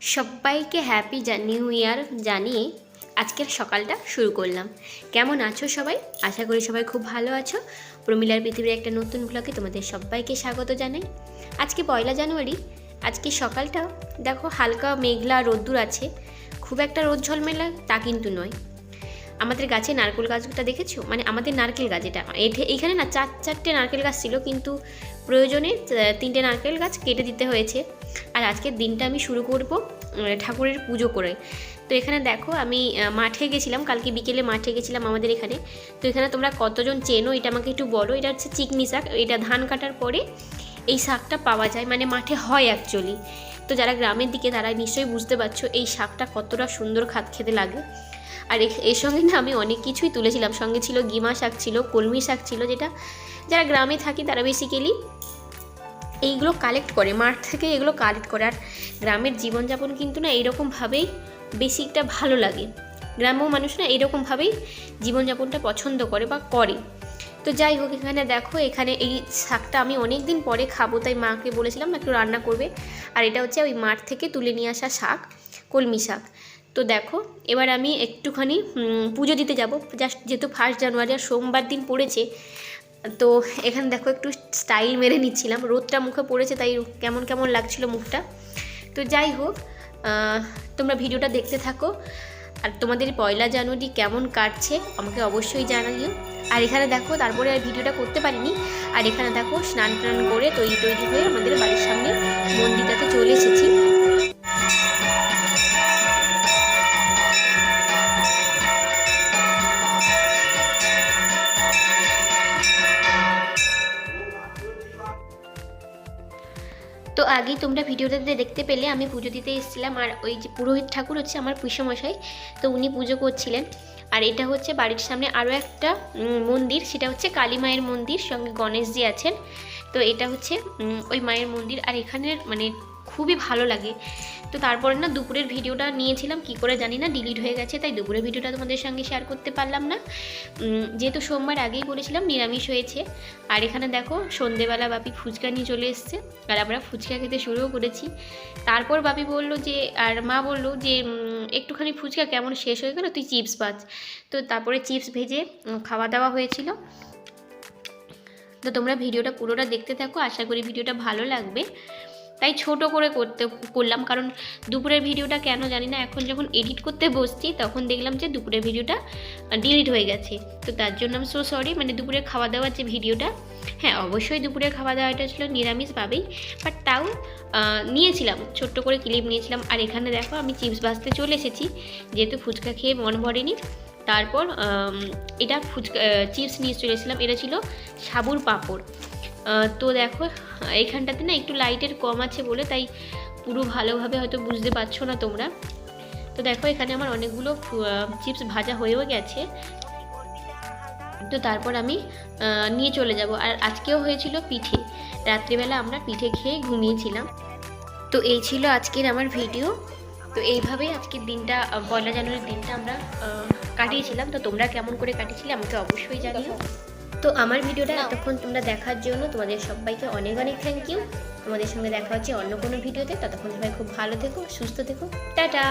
সবাইকে happy new year জানিয়ে আজকের সকালটা শুরু করলাম। কেমন আছো সবাই? আশা করি সবাই খুব ভালো আছো। প্রমিলার পৃথিবীর একটা নতুন ব্লগে তোমাদের সবাইকে স্বাগত জানাই। আজকে পয়লা জানুয়ারি আজকে সকালটা দেখো হালকা মেঘলা রোদ্দুর আছে। খুব একটা রোদ ঝলমেলা তা কিন্তু নয়। আমাদের গাছে নারকেল গাছটা দেখেছ? মানে আমাদের নারকেল গাছ এটা এইখানে না চার, চারটে নারকেল গাছ ছিল কিন্তু প্রয়োজনে তিনটে নারকেল গাছ কেটে দিতে হয়েছে। আর আজকের দিনটা আমি শুরু করব ঠাকুরের পুজো করে। তো এখানে দেখো আমি মাঠে গেছিলাম, কালকে বিকেলে মাঠে গেছিলাম আমাদের এখানে। তো এখানে তোমরা কতজন চেনো? এটা আমাকে একটু বলো। এটা হচ্ছে চিকনি শাক এটা ধান কাটার পরে এই শাকটা পাওয়া যায় মানে মাঠে হয় অ্যাকচুয়ালি তো যারা গ্রামের দিকে তারা নিশ্চয়ই বুঝতে পারছ এই শাকটা কতটা সুন্দর খাত খেতে লাগে। আর এর সঙ্গে না আমি অনেক কিছুই তুলেছিলাম। সঙ্গে ছিল গিমা শাক ছিল, কলমি শাক ছিল, যেটা যারা গ্রামে থাকি, তারা বেসিক্যালি এইগুলো কালেক্ট করে, মাঠ থেকে এগুলো কালেক্ট করে। আর গ্রামের জীবনযাপন কিন্তু না এইরকমভাবেই বেসিকটা ভালো লাগে। গ্রাম্য মানুষ না এরকমভাবেই জীবনযাপনটা পছন্দ করে বা করে। তো যাই হোক, এখানে দেখো, এখানে এই শাকটা আমি অনেক দিন পরে খাব, তাই মাকে বলেছিলাম একটু রান্না করবে। আর এটা হচ্ছে ওই মাঠ থেকে তুলে নিয়ে আসা শাক, কলমি শাক। তো দেখো, এবার আমি একটুখানি পুজো দিতে যাব। জাস্ট যেহেতু ফার্স্ট জানুয়ারি আর সোমবার দিন পড়েছে, তো এখানে দেখো একটু স্টাইল মেরে নিচ্ছিলাম। রোদটা মুখে পড়েছে, তাই কেমন কেমন লাগছিল মুখটা। তো যাই হোক তোমরা ভিডিওটা দেখতে থাকো। আর তোমাদের পয়লা জানুয়ারি কেমন কাটছে আমাকে অবশ্যই জানাইও। আর এখানে দেখো, তারপরে আর ভিডিওটা করতে পারিনি। আর এখানে দেখো, স্নান টান করে তৈরি তৈরি হয়ে আমাদের বাড়ির সামনে মন্দিরটাতে চলে এসেছি। আগেই তোমরা ভিডিওটাতে দেখতে পেলে, আমি পুজো দিতে এসেছিলাম। আর ওই যে পুরোহিত ঠাকুর হচ্ছে আমার পুষ্যমশাই তো উনি পুজো করছিলেন। আর এটা হচ্ছে বাড়ির সামনে আরও একটা মন্দির, সেটা হচ্ছে কালী মায়ের মন্দির, সঙ্গে গণেশজি আছেন। তো এটা হচ্ছে ওই মায়ের মন্দির। আর এখানের মানে খুবই ভালো লাগে। তো তারপরে না দুপুরের ভিডিওটা নিয়েছিলাম, কি করে জানি না ডিলিট হয়ে গেছে, তাই দুপুরের ভিডিওটা তোমাদের সঙ্গে শেয়ার করতে পারলাম না। যেহেতু সোমবার আগেই বলেছিলাম নিরামিষ হয়েছে। আর এখানে দেখো, সন্ধেবেলা বাপি ফুচকা নিয়ে চলে এসছে। আর আমরা ফুচকা খেতে শুরুও করেছি। তারপর বাপি বলল যে, আর মা বলল যে একটুখানি ফুচকা কেমন শেষ হয়ে গেল, তুই চিপস পাচ তো তারপরে চিপস ভেজে খাওয়া দাওয়া হয়েছিল। তো তোমরা ভিডিওটা পুরোটা দেখতে থাকো, আশা করি ভিডিওটা ভালো লাগবে। তাই ছোট করে করতে, করলাম। কারণ দুপুরের ভিডিওটা কেন জানি না, এখন যখন এডিট করতে বসছি, তখন দেখলাম যে দুপুরের ভিডিওটা ডিলিট হয়ে গেছে। তো তার জন্য আমি সো সরি মানে দুপুরে খাওয়া দাওয়ার যে ভিডিওটা হ্যাঁ অবশ্যই দুপুরের খাওয়া দাওয়াটা ছিল নিরামিষভাবেই বাট তাও নিয়েছিলাম, ছোট্ট করে ক্লিপ নিয়েছিলাম। আর এখানে দেখো, আমি চিপস ভাজতে চলে এসেছি, যেহেতু ফুচকা খেয়ে মন ভরেনি। তারপর এটা ফুচকা চিপস নিয়ে চলেছিলাম এটা ছিল সাবুর পাঁপড়। তো দেখো এখানটাতে না একটু লাইটের কম আছে বলে, তাই পুরো ভালোভাবে হয়তো বুঝতে পারছ না তোমরা। তো দেখো, এখানে আমার অনেকগুলো চিপস ভাজা হয়েও গেছে। তো তারপর আমি নিয়ে চলে যাব। আর আজকেও হয়েছিল পিঠে। রাত্রিবেলা আমরা পিঠে খেয়ে ঘুমিয়েছিলাম। তো এই ছিল আজকের আমার ভিডিও তো এইভাবেই আজকের দিনটা পয়লা জানুয়ারির দিনটা আমরা কাটিয়েছিলাম। তো তোমরা কেমন করে কাটিয়েছিলে আমাকে অবশ্যই জানিও। তো আমার ভিডিওটা এতক্ষণ তোমরা দেখার জন্য তোমাদের সবাইকে অনেক অনেক থ্যাংক ইউ তোমাদের সঙ্গে দেখা হচ্ছে অন্য কোনো ভিডিওতে। ততক্ষণ সবাই খুব ভালো থেকো সুস্থ থেকো। টাটা!